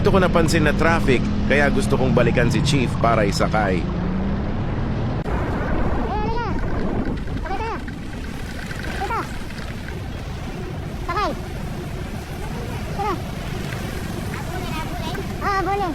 Dito ko napansin na traffic, kaya gusto kong balikan si Chief para isakay. Ah, boleh.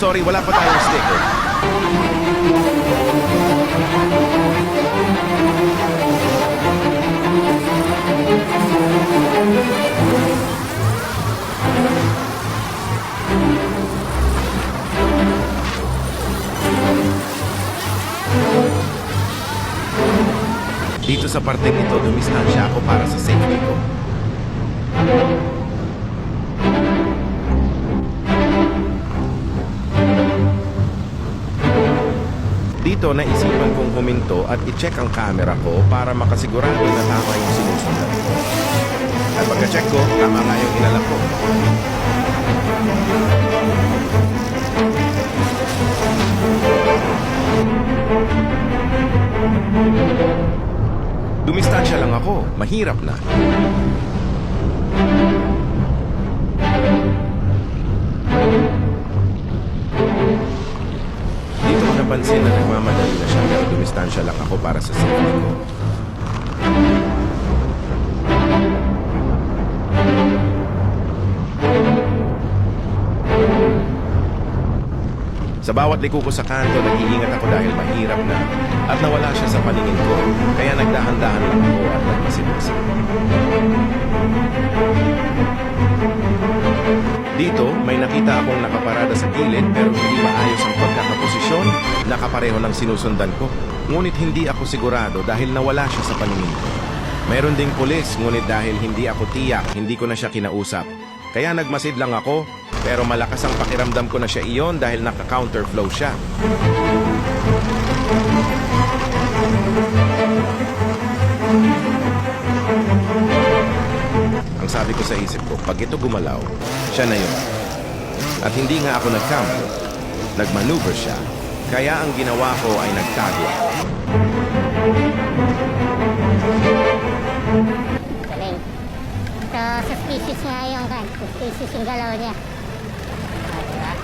Sorry, wala pa tayong sticker. Dito sa parteng ito, dumistansya ako para sa safety ko. Dito naisipan kong huminto at i-check ang camera ko para makasigurado na tama yung sinusundan ko. At pagka-check ko, tama nga yung inalak ko. Dumistansya lang ako. Mahirap na. Napansin na nagmamadali na siya pero dumistansya lang ako para sa safety ko. Sa bawat liko ko sa kanto, nag-iingat ako dahil mahirap na at nawala siya sa paningin ko. Kaya nagdahan-dahan lang ako at nagmasid-masid. Dito, may nakita akong nakaparada sa gilid pero hindi maayos ang pagkakaposisyon. Nakapareho ng sinusundan ko. Ngunit hindi ako sigurado dahil nawala siya sa paningin ko. Mayroon ding pulis, ngunit dahil hindi ako tiyak, hindi ko na siya kinausap. Kaya nagmasid lang ako, pero malakas ang pakiramdam ko na siya iyon dahil naka-counterflow siya. Sabi ko sa isip ko, pag ito gumalaw, siya na yun. At hindi nga ako nag-camp. Nag-maneuver siya. Kaya ang ginawa ko ay nagtago ako. Galing. So, suspicious nga yung kan. Suspicious yung galaw niya. Diba?